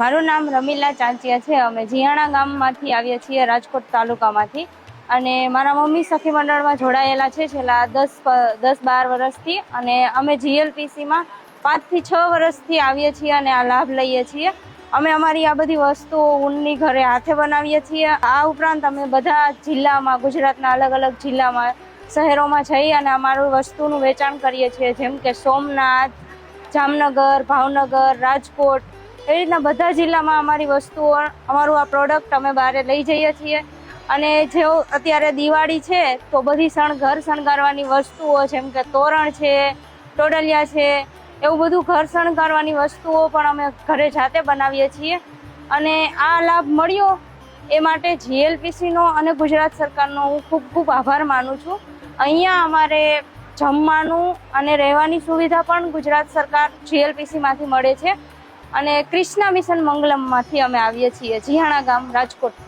મારું નામ રમીલા ચાંચિયા છે. અમે જીયાણા ગામમાંથી આવીએ છીએ રાજકોટ તાલુકામાંથી. અને મારા મમ્મી સખી મંડળમાં જોડાયેલા છે છેલ્લા દસ દસ બાર વર્ષથી. અને અમે જીએલપીસીમાં પાંચથી છ વર્ષથી આવીએ છીએ અને આ લાભ લઈએ છીએ. અમે અમારી આ બધી વસ્તુઓ ઊનની ઘરે હાથે બનાવીએ છીએ. આ ઉપરાંત અમે બધા જિલ્લામાં, ગુજરાતના અલગ અલગ જિલ્લામાં, શહેરોમાં જઈ અને અમારું વસ્તુનું વેચાણ કરીએ છીએ. જેમ કે સોમનાથ, જામનગર, ભાવનગર, રાજકોટ એ રીતના બધા જિલ્લામાં અમારી વસ્તુઓ, અમારું આ પ્રોડક્ટ અમે બહાર લઈ જઈએ છીએ. અને જો અત્યારે દિવાળી છે, તો બધી શણ ઘર શણગારવાની વસ્તુઓ જેમ કે તોરણ છે, ટોડલિયા છે, એવું બધું ઘર શણગારવાની વસ્તુઓ પણ અમે ઘરે જાતે બનાવીએ છીએ. અને આ લાભ મળ્યો એ માટે જીએલપીસીનો અને ગુજરાત સરકારનો હું ખૂબ ખૂબ આભાર માનું છું. અહીંયા અમારે જમવાનું અને રહેવાની સુવિધા પણ ગુજરાત સરકાર જીએલપીસીમાંથી મળે છે. અને ક્રિષ્ના મિશન મંગલમમાંથી અમે આવીએ છીએ. જીહાણા ગામ રાજકોટ